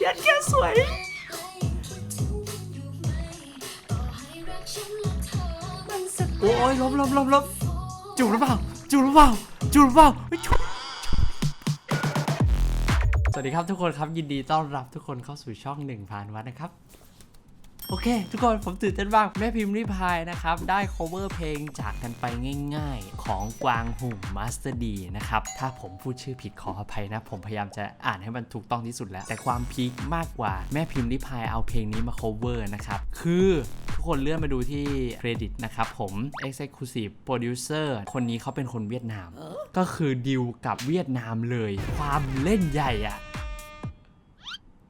เย็นแค่สวย โอ้ยล้มล้มล้มล้มจูบหรือเปล่าจูบหรือเปล่าจูบหรือเปล่าเฮ้ยจูบสวัสดีครับทุกคนครับยินดีต้อนรับทุกคนเข้าสู่ช่องหนึ่งผ่านวัดนะครับ โอเค ทุกคนผมตื่นเต้นมากแม่พิมพ์ริพายนะครับ ได้ cover เพลงจากกันไปง่ายๆ ของกวางหุ่มมาสเตอร์ดีนะครับ ถ้าผมพูดชื่อผิดขออภัยนะ ผมพยายามจะอ่านให้มันถูกต้องที่สุดแล้ว แต่ความพีคมากกว่าแม่พิมพ์ริพายเอาเพลงนี้มา cover นะครับ คือทุกคนเลื่อนมาดูที่เครดิตนะครับผม Executive Producer คนนี้เขาเป็นคนเวียดนาม ก็คือดิวกับเวียดนามเลย ความเล่นใหญ่อะ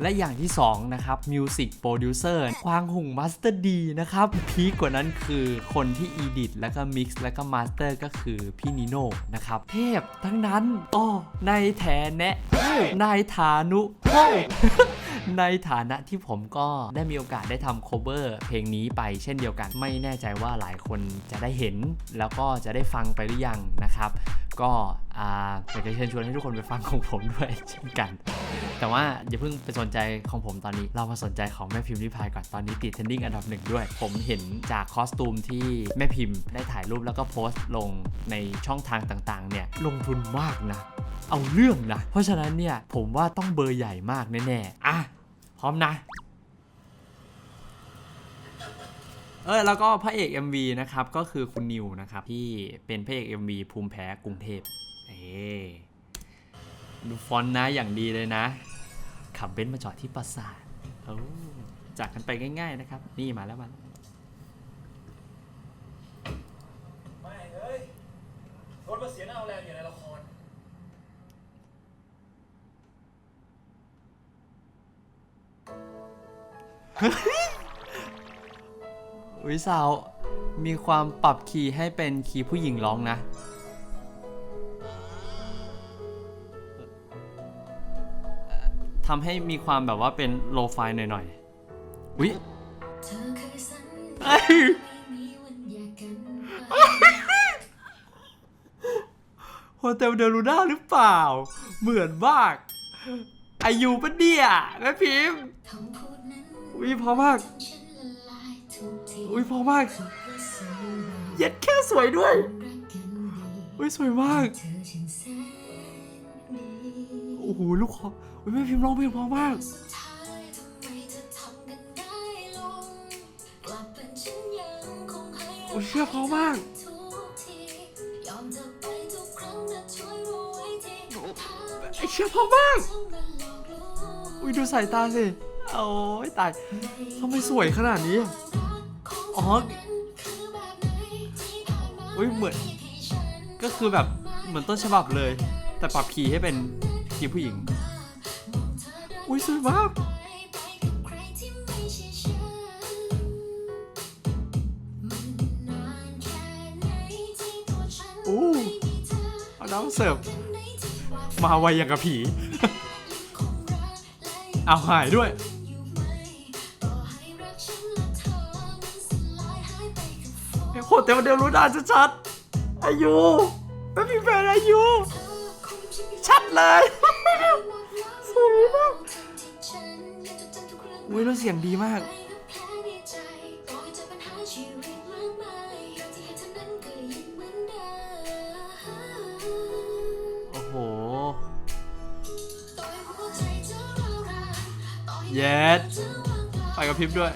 และอย่างที่ 2 นะครับ Music Producer ควางหุง Master D นะครับ พีคกว่านั้นคือคนที่ Edit แล้วก็ Mix แล้วก็ Master ก็คือพี่นิโน่นะครับ เทพทั้งนั้นอ้อในแถแนะในฐานุในฐานะที่ผมก็ได้มีโอกาสได้ทำ cover เพลงนี้ไปเช่นเดียวกัน ไม่แน่ใจว่าหลายคนจะได้เห็น แล้วก็จะได้ฟังไปหรือยังนะครับ ก็อ่าอยากจะเชิญชวนให้ทุกคนไปฟังของผมด้วยเช่นกัน แต่ว่าอย่าเพิ่งไปสนใจของผมตอนนี้ เรามาสนใจของแม่พิมพ์ริพายก่อนตอนนี้ติดเทรนดิ้งอันดับหนึ่งด้วย ผมเห็นจากคอสตูมที่แม่พิมพ์ได้ถ่ายรูปแล้วก็โพสต์ลงในช่องทางต่างๆ เนี่ยลงทุนมากนะ เอาเรื่องนะ เพราะฉะนั้นเนี่ยผมว่าต้องเบอร์ใหญ่มากแน่ๆอะพร้อมนะ เออแล้วก็พระเอก MV นะครับก็คือคุณนิวนะครับที่เป็นพระเอก MV ภูมิแพ้กรุงเทพเอ๊ดูฟอนต์นะอย่างดีเลยนะ ขับเบนซ์มาจอดที่ปราสาทโอ้จากกันไปง่าย ๆนะครับ นี่มาแล้วมาแล้วไม่เอ้ยรถมาเสียหน้าเอาแรงอยู่ในละคร วิสาว มีความปรับคีย์ให้เป็นคีย์ผู้หญิงร้องนะ ทำให้มีความแบบว่าเป็นโลไฟหน่อยๆอุ๊ยเธอเคยสัญเอ้ญายไม่มีวันแยกกันไปโฮเทลเดลูน่าหรือเปล่า เหมือนมากอายุปะเนี่ยแม่พิมพ์คำพูดนั้นอุ๊ยพอมาก อุ้ยพอมาก เย็ดแค่สวยด้วย อุ้ยสวยมาก โอ้โหลูกคออุ้ยแม่พิมพ์ร้องเพลงพอมากโอ้เชื่อพอมากไอเชื่อพอมาก อุ้ยดูสายตาสิ โอ้ยตายทำไมสวยขนาดนี้ อ๋อ อุ๊ยเหมือน ก็คือแบบเหมือนต้นฉบับเลย แต่ปรับคีย์ให้เป็นคีย์ผู้หญิง อุ้ยสวยมากโอ้เอาน้ำเสิร์ฟมาไวอย่างกับผี เอาหายด้วย โคตรเต็มเดียวรู้ดาชัดๆอายุไม่มีแฟนอายุ ชัดเลยสวยมากอุ้ยแล้วเสียงดีมาก โอ้โห เย็ดไปกับพริบด้วย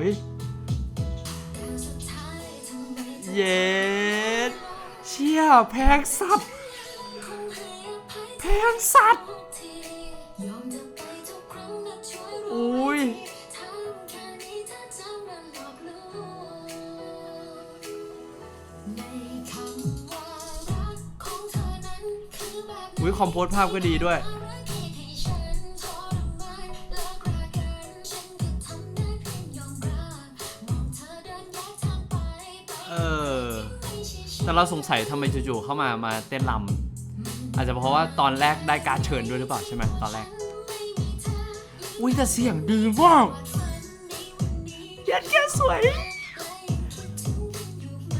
อุ้ยเย็ดเชี่ยแพงสัตว์แพงสัตว์อุ้ยอุ้ยคอมโพสภาพก็ดีด้วย เราสงสัยทำไมจู่ๆเข้ามามาเต้นรำอาจจะเพราะว่าตอนแรกได้การดเชิญด้วยหรือเปล่าใช่ไหมตอนแรก อุ้ยแต่เสียงดีมากเย็ดแค่สวยและยังคิดถึงกันอยู่ไหม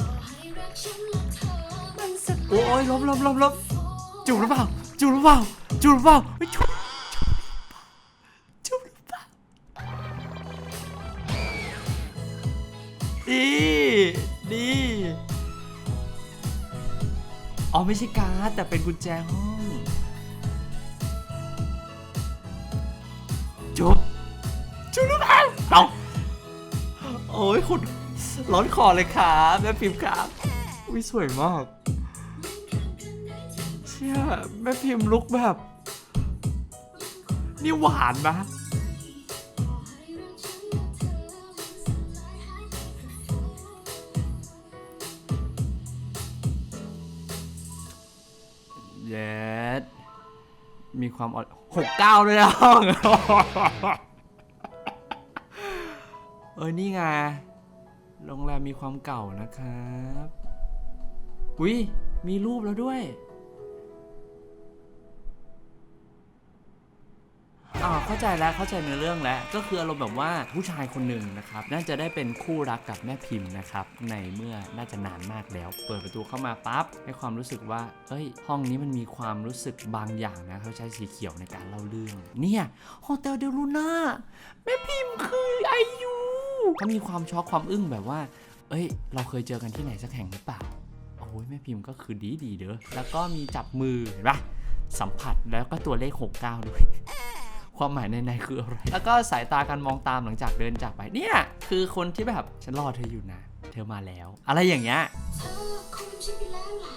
ต่อให้รักฉันและเธอมันสักโอ้ยล้มล้มล้มล้มจูบหรือเปล่าจูบหรือเปล่าจูบหรือเปล่าเฮ้ยจูบจูบหรือเปล่าดีดี อ๋อไม่ใช่การ์ดแต่เป็นกุญแจห้องจบจูบหรือเปล่าเอาโอ้ยคุณร้อนคอเลยครับแม่พิมพ์ครับอุ้ยสวยมาก เชี่ยแม่พิมพ์ลุกแบบ นี่หวานนะ เย็ดมีความอ่อนหกเก้าเลยนะเออนี่ไง โรงแรมมีความเก่านะครับ อุ้ยมีรูปแล้วด้วย อ่าเข้าใจแล้วเข้าใจในเรื่องแล้ว ก็คืออารมณ์แบบว่าผู้ชายคนหนึ่งนะครับน่าจะได้เป็นคู่รักกับแม่พิมพ์นะครับในเมื่อน่าจะนานมากแล้ว เปิดประตูเข้ามาปั๊บให้ความรู้สึกว่าเอ้ย ห้องนี้มันมีความรู้สึกบางอย่างนะเขาใช้สีเขียวในการเล่าเรื่อง เนี่ยโฮเทลเดลูน่าแม่พิมพ์คือไอยูเขามีความช็อกความอึ้งแบบว่า เอ้ย เราเคยเจอกันที่ไหนสักแห่งหรือเปล่าโอ้ยแม่พิมพ์ก็คือดีดีเด้อแล้วก็มีจับมือเห็นปะสัมผัสแล้วก็ตัวเลข 69 ด้วย ความหมายในๆคืออะไร แล้วก็สายตาการมองตามหลังจากเดินจากไปเนี่ยคือคนที่แบบฉันรอเธออยู่นะ เธอมาแล้ว อะไรอย่างเงี้ยเธอคงฉันไปแล้วล่ะ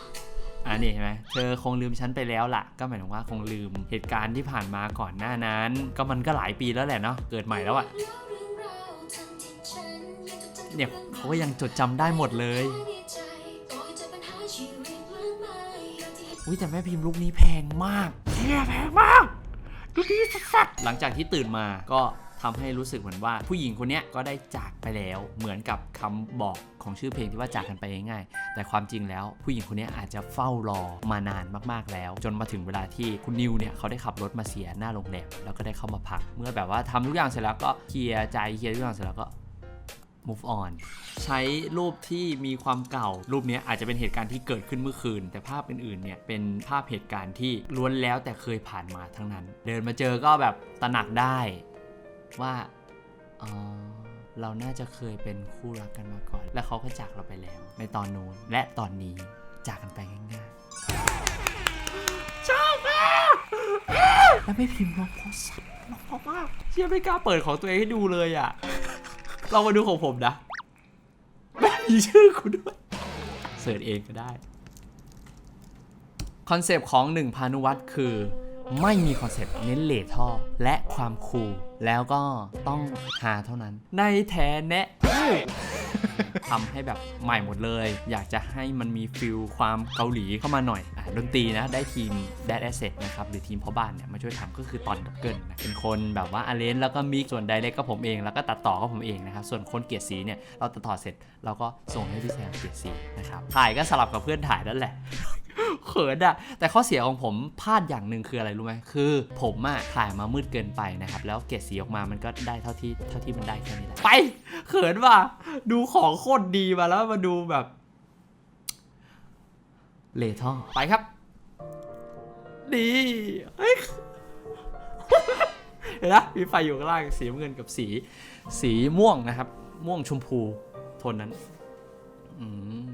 อ่านี่เห็นไหมเธอคงลืมฉันไปแล้วล่ะ ก็หมายถึงว่าคงลืมเหตุการณ์ที่ผ่านมาก่อนหน้านั้น ก็มันก็หลายปีแล้วแหละเนาะ เกิดใหม่แล้วอะแล้วเรื่องราวทั้งที่ฉันยังจดจำเนี่ยเขาก็ยังจดจำได้หมดเลยในใจก่อนจะปัญหาชีวิตมากมายอย่างที่อุ้ยแต่แม่พิมพ์ลูกนี้แพงมากเฮียแพงมาก ลูกนี้สัสหลังจากที่ตื่นมาก็ทำให้รู้สึกเหมือนว่าผู้หญิงคนเนี้ยก็ได้จากไปแล้วเหมือนกับคำบอกของชื่อเพลงที่ว่าจากกันไปง่ายๆแต่ความจริงแล้วผู้หญิงคนเนี้ยอาจจะเฝ้ารอมานานมากๆแล้ว จนมาถึงเวลาที่คุณนิวเนี่ยเขาได้ขับรถมาเสียหน้าโรงแรมแล้วก็ได้เข้ามาพัก เมื่อแบบว่าทำทุกอย่างเสร็จแล้วก็เคลียร์ใจเคลียร์ทุกอย่างเสร็จแล้วก็ move on ใช้รูปที่มีความเก่า รูปเนี้ยอาจจะเป็นเหตุการณ์ที่เกิดขึ้นเมื่อคืน แต่ภาพอื่นๆเนี่ยเป็นภาพเหตุการณ์ที่ล้วนแล้วแต่เคยผ่านมาทั้งนั้น เดินมาเจอก็แบบตระหนักได้ว่าอ๋อเราน่าจะเคยเป็นคู่รักกันมาก่อน และเขาก็จากเราไปแล้ว ในตอนนู้นและตอนนี้จากกันไปง่ายๆชอบมากแล้วไม่พิมพ์ร้องเพราะสัตว์ร้องเพราะมากเชื่อไม่กล้าเปิดของตัวเองให้ดูเลยอะ เรามาดูของผมนะไม่มีชื่อคุณด้วยเสิร์ชเองก็ได้ คอนเซปต์ของหนึ่งพานุวัตรคือ ไม่มีคอนเซปต์เน้นเลทท่อ และความคูลแล้วก็ต้องหาเท่านั้น ในแทนแนะทำให้แบบใหม่หมดเลย อยากจะให้มันมีฟิลความเกาหลีเข้ามาหน่อยอะดนตรีนะได้ทีม Dead Asset นะครับ หรือทีมพ่อบ้านเนี่ยมาช่วยทำก็คือตอนกับเกิลนะเป็นคนแบบว่าอาเลนแล้วก็มิกส่วนไดเรกก็ผมเอง แล้วก็ตัดต่อก็ผมเองนะครับ ส่วนคนเกลียดสีเนี่ย เราตัดต่อเสร็จเราก็ส่งให้พี่แซมเกลียดสีนะครับถ่ายก็สลับกับเพื่อนถ่ายนั่นแหละเขินอะแต่ข้อเสียของผมพลาดอย่างหนึ่งคืออะไรรู้ไหมคือ ผมอะถ่ายมามืดเกินไปนะครับ แล้วเกรดสีออกมามันก็ได้เท่าที่เท่าที่มันได้แค่นี้แหละไปเขินว่ะดูของโคตรดีมาแล้วมาดูแบบเลท่อไปครับ ดีเฮ้ยเห็นนะมีไฟอยู่ข้างล่างสีเงินกับสี สีม่วงนะครับ ม่วงชมพูโทนนั้น อืม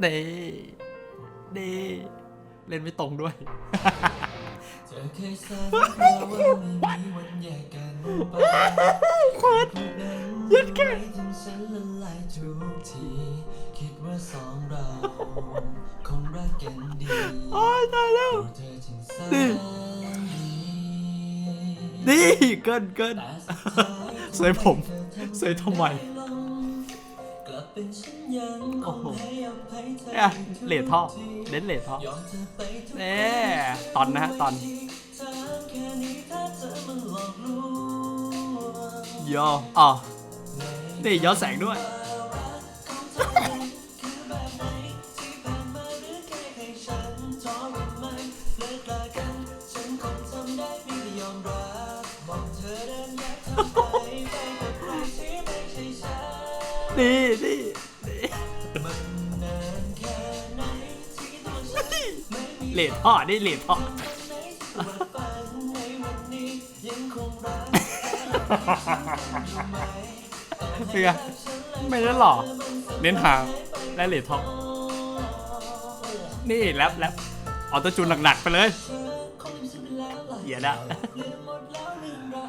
เน่ เน่เล่นไม่ตรงด้วย เธอเคยสัญญาว่าไม่มีวันแยกกันไปคนนั้นไม่ทำฉันละลายทุกที คิดว่าสองเราคงรักกันดีโอ้ยตายแล้ว เธอจึงแสนดีนี่เกินเกินแต่สุดท้ายสวยผมสวยทำไม โอ้โหคงให้อภัยเธอเนี่ยเลทท่อทุกทีเน้นเลทท่อยอมเธอไปทุกเน่ตอนนะฮะตอนถามแค่นี้ถ้าเธอมาหลอกลวงย่ออ๋อนี่ย้อนแสงด้วยเนี่นี่นี่ เหรียญพ่อนี่เหรียญพ่อในวันฝันในวันนี้ยังคงรักอยู่ไหมต่อให้เป็นไงรักฉันและไม่ได้หรอเน้นหางและเหรียญทองนี่แรปแรปออโต้จูนหนักๆไปเลยเธอคงลืมฉันไปแล้วล่ะเหี้ยนะลืม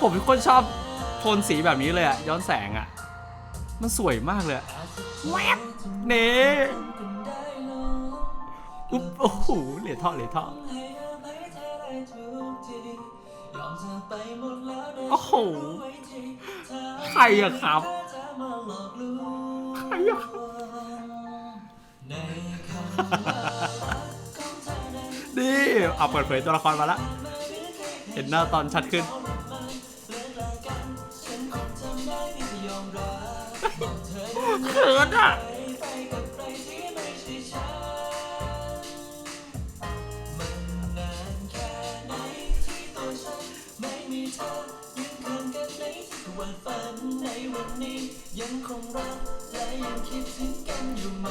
ผมเป็นคนชอบโทนสีแบบนี้เลยอะย้อนแสงอะมันสวยมากเลยแวบเน่อุ๊บโอ้โหเหรียญทองเหรียญทองโอ้โหใครอะครับ ใครอะครับนี่เอาเปิดเผยตัวละครมาละ เห็นหน้าตอนชัดขึ้น เขินอะวันฝันในวันนี้ยังคงรักและยังคิดถึงกันอยู่ไหม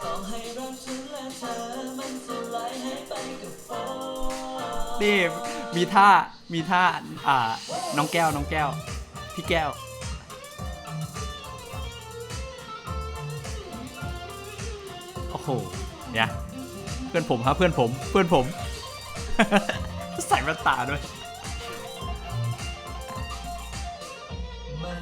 ต่อให้รักฉันและเธอมันสลายหายไปกับฝนนี่ มีท่า มีท่า อ่า น้องแก้ว น้องแก้ว พี่แก้ว โอ้โห เนี่ย เพื่อนผมครับ เพื่อนผม เพื่อนผม ใส่แว่นตาด้วยมัน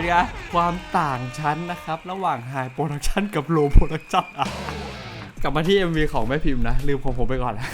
เป็นไงความต่างชั้นนะครับ ระหว่างไฮโปรดักชันกับโลโปรดักชันอะกลับมาที่ MV ของแม่พิมพ์นะ ลืมของผมไปก่อนแล้ว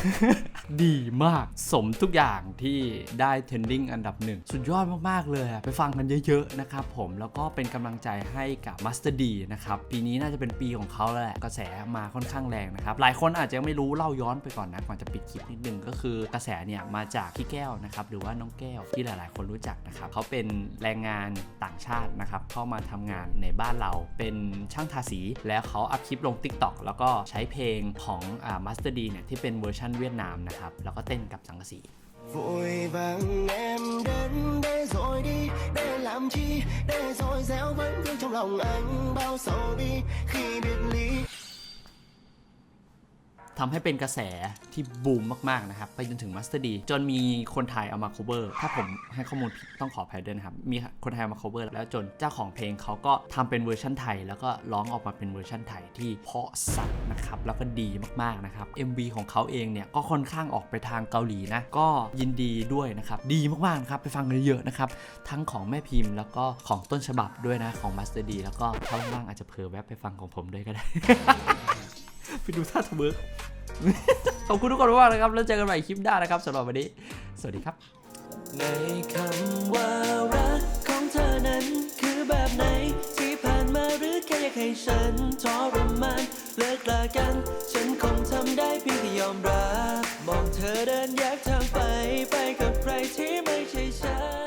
ดีมากสมทุกอย่างที่ได้เทรนดิ้งอันดับหนึ่งสุดยอดมาก ๆ เลย ไปฟังกันเยอะ ๆ นะครับผมแล้วก็เป็นกำลังใจให้กับ Master D นะครับ ปีนี้น่าจะเป็นปีของเขาแล้วแหละกระแสมาค่อนข้างแรงนะครับ หลายคนอาจจะยังไม่รู้เล่าย้อนไปก่อนนะ ก่อนจะปิดคลิปนิดนึงก็คือกระแสเนี่ยมาจากพี่แก้วนะครับหรือว่าน้องแก้วที่หลาย ๆ คนรู้จักนะครับเขาเป็นแรงงานต่างชาตินะครับเข้ามาทำงานในบ้านเราเป็นช่างทาสี แล้วเขาอัพคลิปลง TikTok แล้วก็ใช้เพลงของอ่า Master D เนี่ยที่เป็นเวอร์ชันเวียดนามนะครับ แล้วก็เต้นกับสังกะสี vội vàng em đến đây rồi đi để làm chi để rồi gieo vẫn vương trong lòng anh bao sầu đi khi biệt ly ทำให้เป็นกระแสที่บูมมาก ๆ นะครับ ไปจนถึงมาสเตอร์ดีจนมีคนไทยเอามา cover ถ้าผมให้ข้อมูลผิดต้องขออภัยด้วยนะครับ มีคนไทยเอามา cover แล้วจนเจ้าของเพลงเขาก็ทำเป็นเวอร์ชันไทย แล้วก็ร้องออกมาเป็นเวอร์ชันไทยที่เพราะสัตว์นะครับ แล้วก็ดีมาก ๆ นะครับ MV ของเขาเองเนี่ย ก็ค่อนข้างออกไปทางเกาหลีนะ ก็ยินดีด้วยนะครับ ดีมากๆนะครับ ไปฟังกันเยอะนะครับ ทั้งของแม่พิมพ์แล้วก็ของต้นฉบับด้วยนะ ของมาสเตอร์ดีแล้วก็ถ้าว่างๆอาจจะเผลอแวะไปฟังของผมด้วยก็ได้ ไปดูท่าทะเบิร์กขอบคุณทุกคนมากๆนะครับ แล้วเจอกันใหม่คลิปหน้านะครับสำหรับวันนี้ สวัสดีครับ ในคำว่ารักของเธอนั้น คือแบบไหนที่ผ่านมาหรือแค่อยากให้ฉันทรมานเลิกลากัน ฉันคงทำได้เพียงแต่ยอมรับมองเธอเดินแยกทางไปไปกับใครที่ไม่ใช่ฉัน